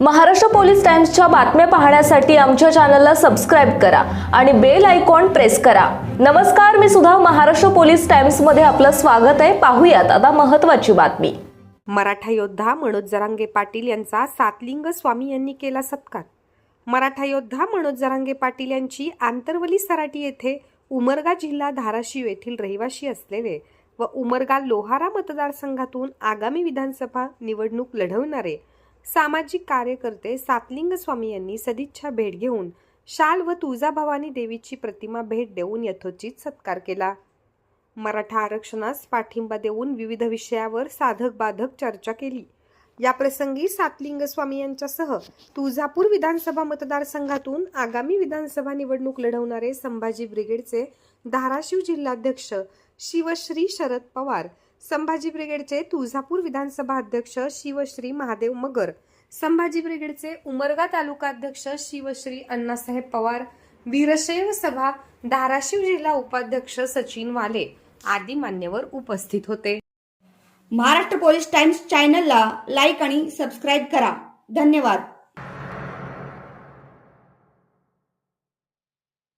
Maharashtra police टाइम्सच्या बातम्या पाहण्यासाठी आमच्या चॅनलला सबस्क्राईब करा आणि बेल आयकॉन प्रेस करा. नमस्कार मी सुद्धा महाराष्ट्र पोलीस टाइम्समध्ये आपलं स्वागत आहे. पाहूयात आता महत्वाची बातमी. मराठा योद्धा मनोज जरांगे पाटील यांचा सातलिंग स्वामी यांनी केला सत्कार. मराठा योद्धा मनोज जरांगे पाटील यांची आंतरवली सराटी येथे उमरगा जिल्हा धाराशिव येथील रहिवासी असलेले व उमरगा लोहारा मतदारसंघातून आगामी विधानसभा निवडणूक लढवणारे सामाजिक कार्यकर्ते सातलिंग स्वामी यांनी सदिच्छा भेट घेऊन शाल व तुळजाभवानी देवीची प्रतिमा भेट देऊन यथोचित सत्कार केला. मराठा आरक्षणास पाठिंबा देऊन विविध विषयावर साधक बाधक चर्चा केली. या प्रसंगी सातलिंग स्वामी यांच्यासह तुळजापूर विधानसभा मतदारसंघातून आगामी विधानसभा निवडणूक लढवणारे संभाजी ब्रिगेडचे धाराशिव जिल्हाध्यक्ष शिवश्री शरद पवार संभाजी ब्रिगेडचे तुळजापूर विधानसभा अध्यक्ष शिवश्री महादेव मगर संभाजी ब्रिगेडचे उमरगा तालुका अध्यक्ष शिवश्री अण्णासाहेब पवार वीरशैव सभा धाराशिव जिल्हा उपाध्यक्ष सचिन वाले आदी मान्यवर उपस्थित होते. महाराष्ट्र पोलीस टाइम्स चॅनलला लाईक आणि सबस्क्राईब करा. धन्यवाद.